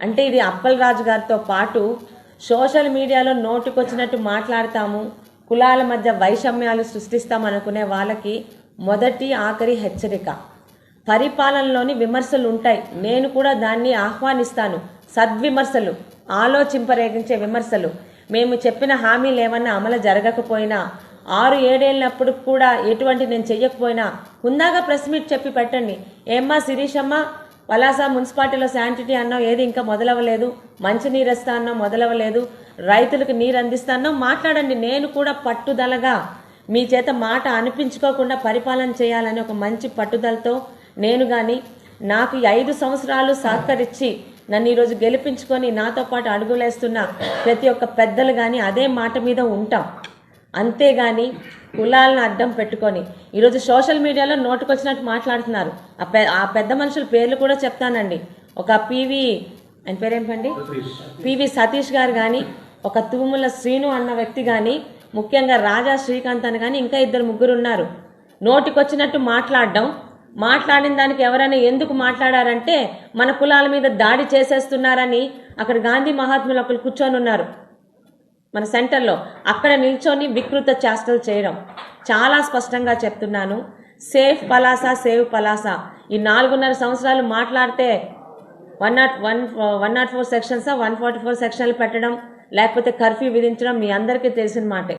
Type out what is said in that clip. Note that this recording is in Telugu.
అంటే ఇది అప్పల్ రాజు గారితో పాటు సోషల్ మీడియాలో నోటికొచ్చినట్టు మాట్లాడతాము కులాల మధ్య వైషమ్యాలు సృష్టిస్తామనుకునే వాళ్ళకి మొదటి ఆఖరి హెచ్చరిక. పరిపాలనలోని విమర్శలు ఉంటాయి నేను కూడా దాన్ని ఆహ్వానిస్తాను. సద్విమర్శలు ఆలోచింపరేగించే విమర్శలు. మేము చెప్పిన హామీలు ఏమన్నా అమలు జరగకపోయినా ఆరు ఏడేళ్ళప్పుడు కూడా ఎటువంటి నేను చెయ్యకపోయినా హుందాగా ప్రెస్ మీట్ చెప్పి పెట్టండి. ఏమ్మా శిరీషమ్మ పలాస మున్సిపాలిటీలో శానిటరీ అన్నావు ఏది ఇంకా మొదలవ్వలేదు. మంచినీరు ఇస్తా అన్నం మొదలవ్వలేదు. రైతులకు నీరు అందిస్తానో మాట్లాడండి నేను కూడా పట్టుదలగా మీ చేత మాట అనిపించుకోకుండా పరిపాలన చేయాలని ఒక మంచి పట్టుదలతో నేను కానీ నాకు ఐదు సంవత్సరాలు సహకరించి నన్ను ఈరోజు గెలిపించుకొని నాతో పాటు అడుగులేస్తున్న ప్రతి ఒక్క పెద్దలు కానీ అదే మాట మీద ఉంటాం. అంతేగాని కులాలను అడ్డం పెట్టుకొని. ఈరోజు సోషల్ మీడియాలో నోటుకొచ్చినట్టు మాట్లాడుతున్నారు. ఆ పె ఆ పెద్ద మనుషుల పేర్లు కూడా చెప్తానండి. ఒక పివి ఆయన పేరేంటండి? పివి సతీష్ గారు కానీ ఒక తూముల శ్రీను అన్న వ్యక్తి కానీ ముఖ్యంగా రాజా శ్రీకాంత్ అని కానీ ఇంకా ఇద్దరు ముగ్గురు ఉన్నారు. నోటికొచ్చినట్టు మాట్లాడడం. మాట్లాడిన దానికి ఎవరైనా ఎందుకు మాట్లాడారంటే మన కులాల మీద దాడి చేసేస్తున్నారని అక్కడ గాంధీ మహాత్ములు ఒకరు కూర్చొని ఉన్నారు మన సెంటర్లో అక్కడ నిల్చొని వికృత చేష్టలు చేయడం. చాలా స్పష్టంగా చెప్తున్నాను. Safe Palasa save Palasa. ఈ నాలుగున్నర సంవత్సరాలు మాట్లాడితే one nought one one nought four సెక్షన్సా? One forty four సెక్షన్లు పెట్టడం లేకపోతే కర్ఫ్యూ విధించడం మీ అందరికీ తెలిసిన మాటే.